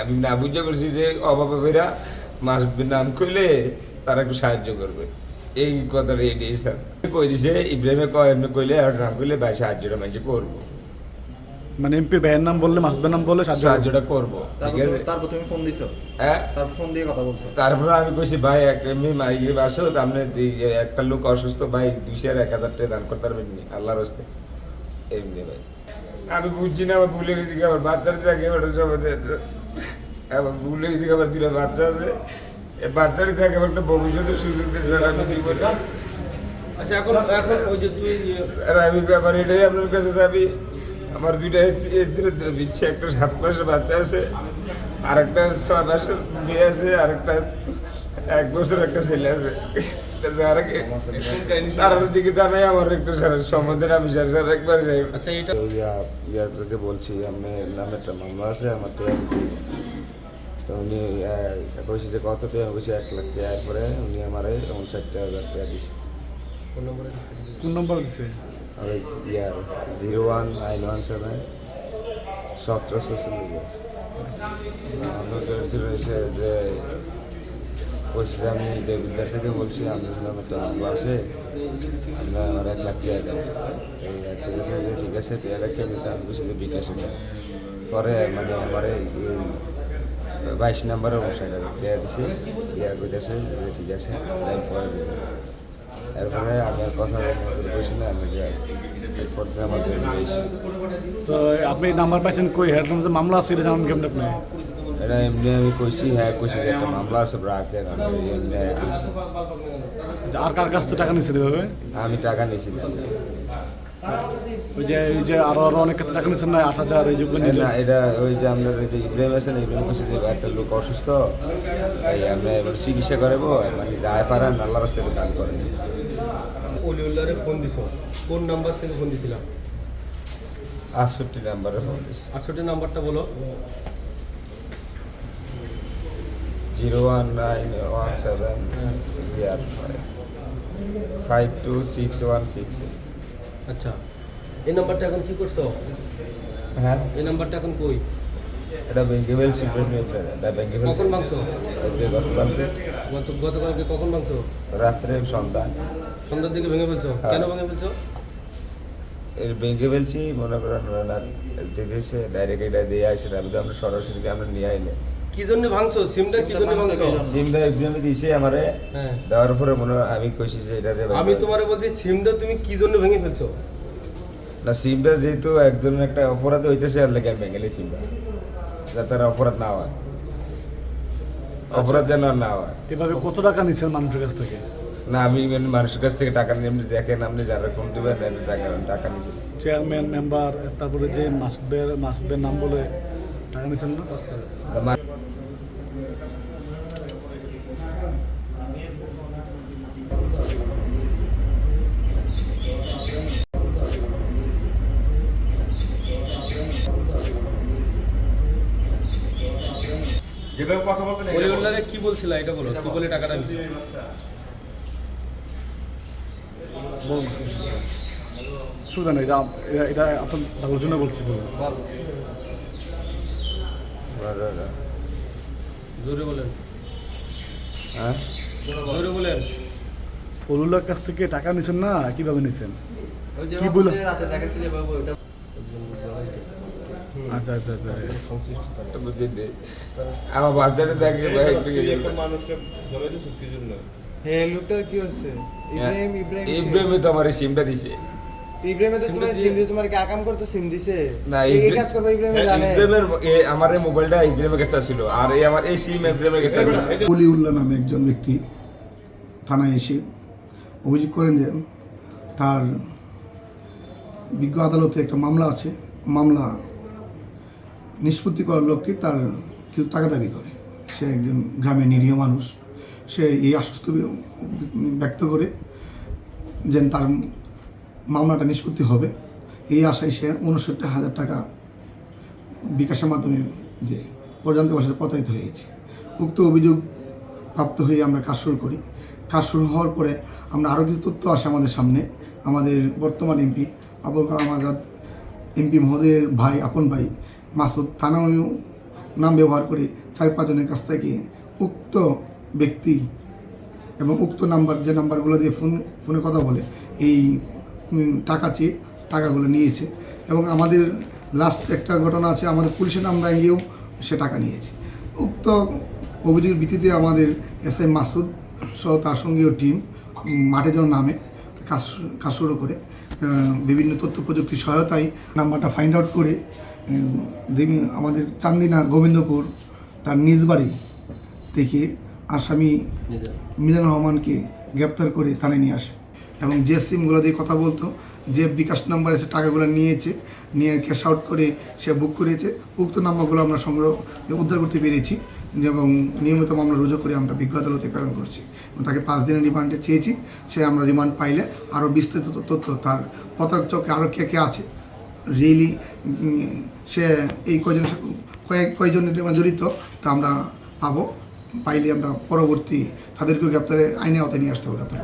আমি না বুঝে করছি যে অভাবে মাস নাম কইলে তারা একটু সাহায্য করবে। এই কথাটা এটাই স্যার কই দিছে? ইব্রাহিমে কয় এমনি কইলে আর নাম কইলে ভাই সাহায্যটা মানুষ করব। মানে এমপি ভাইয়ের নাম বললে নাম বললে সাহায্যটা করব তারপর তুমি- ফোন দিছো? হ্যাঁ? তারপর ফোন দিয়ে কথা বলছো? তারপরে আমি কইছি ভাই এক এমনি মাইকে বাসো দি- একটা লোক অসুস্থ ভাই দুইশো আর এক হাজার টাকা দান করতে পারবেন আল্লাহর হস্তে। এমনি ভাই। আমি বুঝছি না আবার ভুলে গেছি আবার বাচ্চার থাকে ওটা সব আবার ভুলে গেছি আবার দুটা বাচ্চা আছে। এই বাচ্চারই থাকে আবার একটা ভবিষ্যতের সুযোগ আচ্ছা এখন এখন ওই যে তুই আমি আবার এটাই আপনার কাছে দাবি। আমার দুইটা ধীরে ধীরে দিচ্ছে একটা সাত মাসের বাচ্চা আছে আর একটা ছয় মাসের মেয়ে আছে আর একটা এক বছর একটা ছেলে আছে। যারা কি- তার দিকে জানাই আমার একটা সম্বন্ধে আমি স্যার একবার যাই। আচ্ছা এটা ইয়ার থেকে বলছি আমি নামে একটা মামলা আছে আমার তো তো উনি কইছি যে কত টাকা কইছি এক লাখ টাকা এরপরে উনি আমার উনষাট হাজার টাকা দিছে। কোন নম্বরে দিছিস? কোন নম্বর দিছে? আর ইয়ার zero one nine one seven সতেরোশো চল্লিশ। আমাদের যে বলছি আমি দেবিদ্যার থেকে বলছি, আমি শুনলাম একটা মামলা আছে, আমরা আমার এক লাখ টাকা এই এক যে ঠিক আছে টাকা রেখে আমি তার যে বিকাশে দেন পরে মানে আমার এই বাইশ নাম্বারে অনুসারে টাকা দিছে ইয়া কইতেছে ঠিক আছে, আমি পরে দেবো। এরপরে আমি আর কথা বলছি না, আমি তো আপনি নাম্বার পাইছেন কই? হেড যে মামলা আছে, এটা জানান কেমন আপনি? এটা এমনি আমি কইছি হ্যাঁ কইছি একটা মামলা আছে ব্রাকের আমি এমনি হ্যাঁ কইছি যে আর কার কাছ থেকে টাকা নিছেন এভাবে? আমি টাকা নিয়েছি না। ওই যে ওই যে আরও আরও অনেক ক্ষেত্রে টাকা নিছেন না আট হাজার এই এই না এটা ওই যে আপনার ওই যে ইব্রাহিম আছে না ইব্রাহিম কইছে যে একটা লোক অসুস্থ তাই আমরা এবার চিকিৎসা করাবো মানে যায় পারেন আল্লাহ রাস্তায় দান করেন অলিউল্লাহরে ফোন দিছ? কোন নাম্বার থেকে ফোন দিছিলাম আটষট্টি নাম্বারে ফোন দিচ্ছি আটষট্টি নাম্বারটা বলো। Zero one nine one seven zero five. Two six one six আচ্ছা এই নাম্বারটা এখন কি করছ? হ্যাঁ? এই নাম্বারটা এখন কই? এটা বেঙ্গেবেল সিপ্রেমি এটা বেঙ্গেবেল কখন ভাঙছো? গতকালকে গত গতকালকে কখন ভাঙছো? রাত্রে সন্ধ্যা। সন্ধ্যার দিকে ভেঙে ফেলছো? হ্যাঁ। কেন ভেঙে ফেলছো? এর ভেঙে ফেলছি মনে করেন দেখেছে ডাইরেক্ট এটা দিয়ে আসে আমি তো আমরা সরাসরি আমরা নিয়ে আইলে? কি জন্য ভাঙছো? সিমটা কি জন্য ভাঙছো? সিমটা একদম দিছে আমারে। হ্যাঁ। দেওয়ার পরে মনে আমি কইছি যে এটা আমি তোমারে বলছি সিমটা তুমি কি জন্য ভেঙে ফেলছো? না সিমটা যেহেতু একজন একটা অপরাধ হইতেছে আর লেগে আমি ভেঙেলি সিমটা। যাতে আর অপরাধ না হয়। অপরাধ যেন আর না হয়। এভাবে কত টাকা নিছেন মানুষের কাছ থেকে? না আমি মানুষের কাছ থেকে টাকা নিয়ে এমনি দেখেন আপনি যারা ফোন দেবেন টাকা টাকা চেয়ারম্যান মেম্বার তারপরে যে মাসুদের মাসুদের নাম বলে টাকা নিছেন না অলিউল্লাহরে কি বলছিলা? এটা বলো কি বলে টাকাটা নিছো? বলুন সুবিধা নেই এটা এটা- এটা আপনার ভালোর জন্য বলছি বলুন জোরে বলেন। হ্যাঁ? জোরে বলেন। পলুল্লার কাছ থেকে টাকা নিছেন না? কীভাবে নিছেন? কি ওটা আচ্ছা আচ্ছা আচ্ছা। আমার বাচ্চাটা দেখে ভাই একটু ইয়ে হ্যাঁ লোকটা কি হচ্ছে ইব্রাহিম ইব্রাহিম কে? তো আমার সিমটা দিছে। ইব্রাহিমে তো তোমার সিম দিয়ে তোমার কি আকাম করতে সিম দিছে না এই- এই কাজ করবে ইব্রাহিমে জানে। ইব্রাহিমের আমার এই মোবাইলটা ইব্রাহিমের কাছে ছিল আর এই আমার এই সিম ইব্রাহিমের কাছে ছিল অলিউল্লাহ নামে একজন ব্যক্তি থানায় এসে অভিযোগ করেন যে তার বিজ্ঞ আদালতে একটা মামলা আছে। মামলা নিষ্পত্তি করার লক্ষ্যে তার কিছু টাকা দাবি করে। সে একজন গ্রামের নিরীহ মানুষ। সে এই আশ্বস্ত ব্যক্ত করে যে তার মামলাটা নিষ্পত্তি হবে। এই আশায় সে উনসত্তর হাজার টাকা বিকাশের মাধ্যমে দিয়ে পর্যন্ত বাসায় প্রতারিত হয়েছে উক্ত অভিযোগ প্রাপ্ত হয়ে আমরা কাজ শুরু করি। কাজ শুরু হওয়ার পরে আমরা আরও কিছু তথ্য আসে আমাদের সামনে। আমাদের বর্তমান এমপি আবুল কালাম আজাদ, এমপি মহোদয়ের ভাই, আপন ভাই মাসুদ থানাও নাম ব্যবহার করে চার পাঁচজনের কাছ থেকে উক্ত ব্যক্তি এবং উক্ত নাম্বার, যে নাম্বারগুলো দিয়ে ফোন, ফোনে কথা বলে, এই টাকা চেয়ে টাকাগুলো নিয়েছে এবং আমাদের লাস্ট একটা ঘটনা আছে আমাদের পুলিশের নাম গিয়েও সে টাকা নিয়েছে। উক্ত অভিযোগের ভিত্তিতে আমাদের এস আই মাসুদ সহ তার সঙ্গেও টিম মাঠে যেন নামে কাজ কাজ শুরু করে। বিভিন্ন তথ্য প্রযুক্তির সহায়তায় নাম্বারটা ফাইন্ড আউট করে আমাদের চান্দিনা গোবিন্দপুর তার নিজ বাড়ি থেকে আসামি মিজানুর রহমানকে গ্রেপ্তার করে থানায় নিয়ে আসে। এবং যে সিমগুলো দিয়ে কথা বলতো, যে বিকাশ নাম্বার এসে টাকাগুলো নিয়েছে, নিয়ে ক্যাশ আউট করে সে বুক করেছে, উক্ত নাম্বারগুলো আমরা সংগ্রহ, উদ্ধার করতে পেরেছি এবং নিয়মিত মামলা রুজু করে আমরা বিজ্ঞ আদালতে প্রেরণ করছি এবং তাকে পাঁচ দিনের রিমান্ডে চেয়েছি, সে আমরা রিমান্ড পাইলে আরও বিস্তারিত তথ্য তার পতাক চকে আরও কে কে আছে রিয়েলি সে এই কয়জন কয়েক কয়জন জড়িত তা আমরা পাবো, পাইলে আমরা পরবর্তী তাদেরকেও গ্রেপ্তারে আইনে আওতায় নিয়ে আসতে হবে।